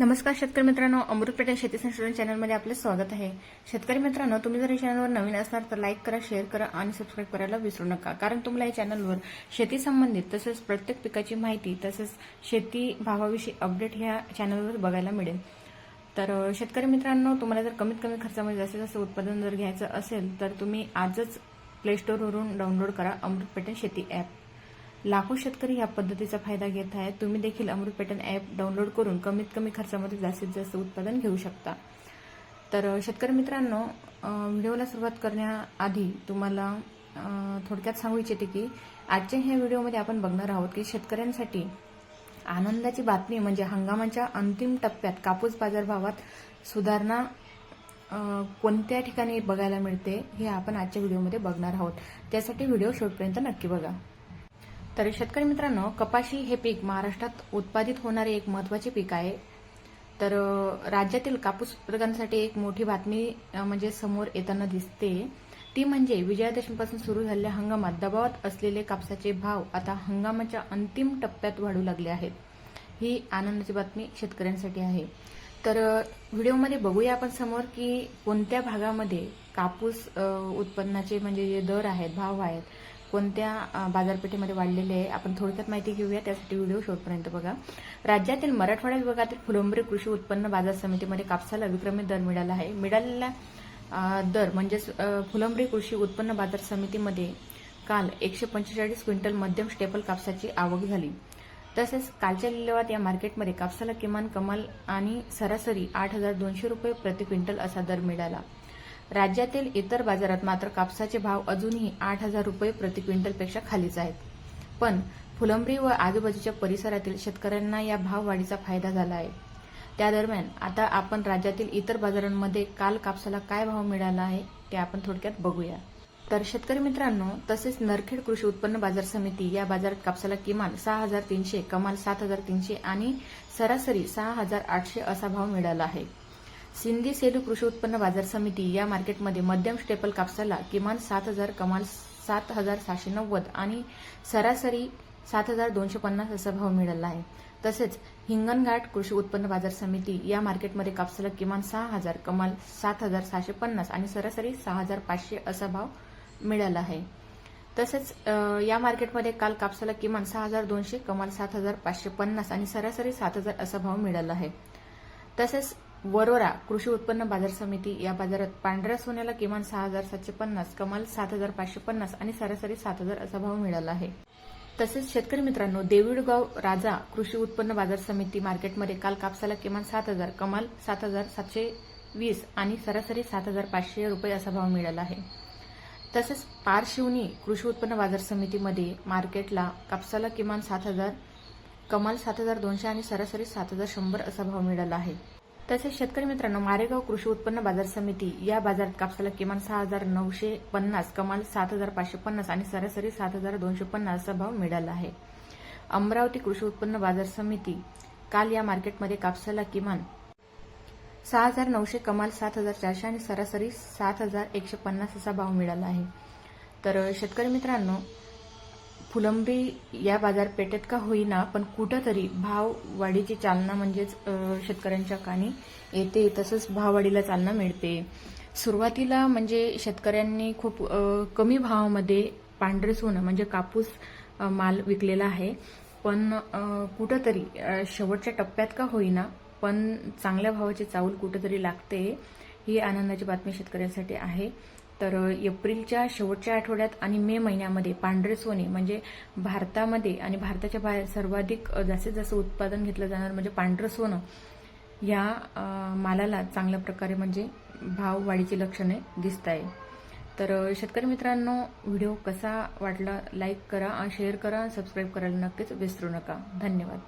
नमस्कार शेतकरी मित्रांनो अमृतपेठा शेती संशोधन चॅनलमध्ये आपले स्वागत आहे. शेतकरी मित्रांनो तुम्ही जर या चॅनलवर नवीन असणार तर लाईक करा शेअर करा आणि सबस्क्राईब करायला विसरू नका. कारण तुम्हाला या चॅनलवर शेती संबंधित तसेच प्रत्येक पिकाची माहिती तसेच शेती भावाविषयी अपडेट ह्या चॅनलवर बघायला मिळेल. तर शेतकरी मित्रांनो तुम्हाला जर कमीत कमी खर्चामध्ये जास्तीत जास्त उत्पादन जर घ्यायचं असेल तर तुम्ही आजच प्ले स्टोरवरून डाउनलोड करा अमृतपेठा शेती ॲप लाखो शेतकरी या पद्धतीचा फायदा घेत आहेत. तुम्ही देखील अमृत पॅटर्न ॲप डाउनलोड करून कमीत कमी खर्चामध्ये जास्तीत जास्त उत्पादन घेऊ शकता. तर शेतकरी मित्रांनो व्हिडिओला सुरुवात करण्याआधी तुम्हाला थोडक्यात सांगू इच्छिते की आजच्या ह्या व्हिडिओमध्ये आपण बघणार आहोत की शेतकऱ्यांसाठी आनंदाची बातमी म्हणजे हंगामाच्या अंतिम टप्प्यात कापूस बाजारभावात सुधारणा कोणत्या ठिकाणी बघायला मिळते हे आपण आजच्या व्हिडिओमध्ये बघणार आहोत. त्यासाठी व्हिडिओ शेवटपर्यंत नक्की बघा. तर शेतकरी मित्रांनो कपाशी हे पीक महाराष्ट्रात उत्पादित होणारे एक महत्त्वाचे पीक आहे. तर राज्यातील कापूस उत्पादकांसाठी एक मोठी बातमी म्हणजे समोर येताना दिसते. ती म्हणजे विजयादशमीपासून सुरू झालेल्या हंगामात दबावात असलेले कापसाचे भाव आता हंगामाच्या अंतिम टप्प्यात वाढू लागले आहेत. ही आनंदाची बातमी शेतकऱ्यांसाठी आहे. तर व्हिडिओमध्ये बघूया आपण समोर की कोणत्या भागामध्ये कापूस उत्पन्नाचे म्हणजे जे दर आहेत भाव आहेत कोणत्या बाजारपेठेमध्ये वाढलेले आहे आपण थोडक्यात माहिती घेऊया. त्यासाठी व्हिडिओ शेवटपर्यंत बघा. राज्यातील मराठवाडा विभागातील फुलंब्री कृषी उत्पन्न बाजार समितीमध्ये कापसाला विक्रमी दर मिळाला आहे. मिळालेला दर म्हणजेच फुलंबरी फुलंब्री कृषी उत्पन्न बाजार समितीमध्ये काल एकशे पंचेचाळीस क्विंटल मध्यम स्टेपल कापसाची आवक झाली. तसेच कालच्या लिलावात या मार्केटमध्ये कापसाला किमान कमाल आणि सरासरी आठ हजार दोनशे रुपये प्रति क्विंटल असा दर मिळाला. राज्यातील इतर बाजारात मात्र कापसाचे भाव अजूनही आठ हजार रुपये प्रति क्विंटलपेक्षा खालीच आहेत. पण फुलंब्री व आजूबाजूच्या परिसरातील शेतकऱ्यांना या भाववाढीचा फायदा झाला आहे. त्या दरम्यान आता आपण राज्यातील इतर बाजारांमध्ये काल कापसाला काय भाव मिळाला आहे ते आपण थोडक्यात बघूया. तर शेतकरी मित्रांनो तसेच नरखेड कृषी उत्पन्न बाजार समिती या बाजारात कापसाला किमान सहा हजार तीनशे कमाल सात हजार तीनशे आणि सरासरी सहा हजार आठशे असा भाव मिळाला आहे. सिंधी सेलू कृषी उत्पन्न बाजार समिती या मार्केटमध्ये मध्यम स्टेपल कापसाला किमान सात हजार कमाल सात हजार सहाशे नव्वद आणि सरासरी सात हजार दोनशे पन्नास असा भाव मिळाला आहे. तसेच हिंगणघाट कृषी उत्पन्न बाजार समिती या मार्केटमध्ये कापसाला किमान सहा हजार कमाल सात हजार सहाशे पन्नास आणि सरासरी सहा हजार पाचशे असा भाव मिळाला आहे. तसेच या मार्केटमध्ये काल कापसाला किमान सहा हजार दोनशे कमाल सात हजार पाचशे पन्नास आणि सरासरी सात हजार असा भाव मिळाला आहे. तसेच वरोरा कृषी उत्पन्न बाजार समिती या बाजारात पांढऱ्या सोन्याला किमान सहा हजार सातशे पन्नास कमाल सात हजार पाचशे पन्नास आणि सरासरी सात हजार असा भाव मिळाला आहे. तसेच शेतकरी मित्रांनो देवीडगाव राजा कृषी उत्पन्न बाजार समिती मार्केटमध्ये काल कापसाला किमान सात हजार कमाल सात हजार सातशे वीस आणि सरासरी सात हजार पाचशे रुपये असा भाव मिळाला आहे. तसेच पारशिवनी कृषी उत्पन्न बाजार समितीमध्ये मार्केटला कापसाला किमान सात हजार कमाल सात हजार दोनशे आणि सरासरी सात हजार शंभर असा भाव मिळाला आहे. तसेच शेतकरी मित्रांनो मारेगाव कृषी उत्पन्न बाजार समिती या बाजारात कापसाला किमान सहा हजार नऊशे पन्नास कमाल सात हजार पाचशे पन्नास आणि सरासरी सात हजार दोनशे पन्नास असा भाव मिळाला आहे. अमरावती कृषी उत्पन्न बाजार समिती काल या मार्केटमध्ये कापसाला किमान सहा हजार नऊशे कमाल सात हजार चारशे आणि सरासरी सात हजार एकशे पन्नास असा भाव मिळाला आहे. तर शेतकरी मित्रांनो फुलंबी या बाजारपेठेत का होईना पण कुठंतरी भाव वाढीची चालना म्हणजेच शेतकऱ्यांच्या कानी येते तसंच भाववाढीला चालना मिळते. सुरुवातीला म्हणजे शेतकऱ्यांनी खूप कमी भावामध्ये पांढरे सोनं म्हणजे कापूस माल विकलेला आहे. पण कुठंतरी शेवटच्या टप्प्यात का होईना पण चांगल्या भावाची चाऊल कुठंतरी लागते ही आनंदाची बातमी शेतकऱ्यांसाठी आहे. तर एप्रिलच्या शेवटच्या आठवड्यात आणि मे महिन्यामध्ये पांढरे सोने म्हणजे भारतामध्ये आणि भारताच्या बाहेर सर्वाधिक जास्तीत जास्त उत्पादन घेतलं जाणार म्हणजे पांढरं सोनं या मालाला चांगल्या प्रकारे म्हणजे भाव वाढीची लक्षणे दिसत आहे. तर शेतकरी मित्रांनो व्हिडिओ कसा वाटला लाईक करा शेअर करा सबस्क्राईब करायला नक्कीच विसरू नका. धन्यवाद.